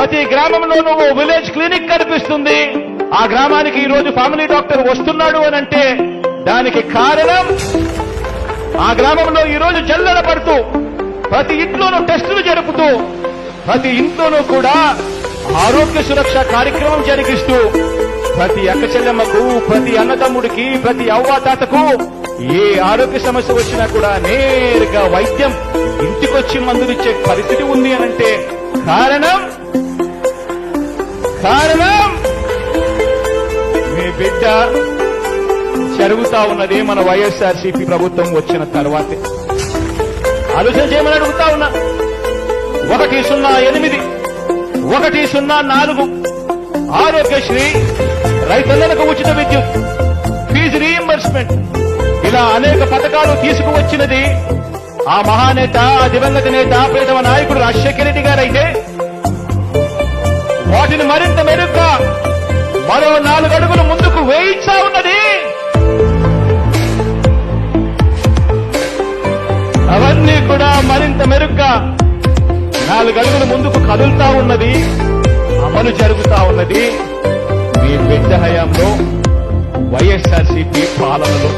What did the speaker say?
ప్రతి గ్రామంలోనూ నువ్వు విలేజ్ క్లినిక్ కనిపిస్తుంది. ఆ గ్రామానికి ఈ రోజు ఫ్యామిలీ డాక్టర్ వస్తున్నాడు అని అంటే దానికి కారణం ఆ గ్రామంలో ఈ రోజు జల్లెడ పడుతూ ప్రతి ఇంట్లోనూ టెస్టులు జరుపుతూ ప్రతి ఇంట్లోనూ కూడా ఆరోగ్య సురక్ష కార్యక్రమం జరిగిస్తూ ప్రతి అక్క చెల్లెమ్మకు ప్రతి అన్నదమ్ముడికి ప్రతి అవ్వాతాతకు ఏ ఆరోగ్య సమస్య వచ్చినా కూడా నేరుగా వైద్యం ఇంటికొచ్చి మందులిచ్చే పరిస్థితి ఉంది అనంటే కారణం కారణం? మీ బిడ్డ జరుగుతా ఉన్నది మన వైఎస్ఆర్సీపీ ప్రభుత్వం వచ్చిన తర్వాతే. ఆలోచన చేయమని అడుగుతా ఉన్నా. ఒకటి సున్నా ఎనిమిది ఒకటి సున్నా నాలుగు. ఆరోగ్యశ్రీ రైతులకు ఉచిత విద్యుత్ ఫీజు రీఎంబర్స్మెంట్ ఇలా అనేక పథకాలు తీసుకువచ్చినది ఆ మహానేత ఆ దివంగత నేత ప్రేతమ నాయకుడు రాజశేఖర రెడ్డి గారైతే. అవన్నీ కూడా మరింత మెరుగ్గా నాలుగడుగులు ముందుకు కదులుతా ఉన్నది అమలు జరుగుతా ఉన్నది. మీ బిడ్డ హయాంలో వైఎస్ఆర్సీపీ పాలనలో.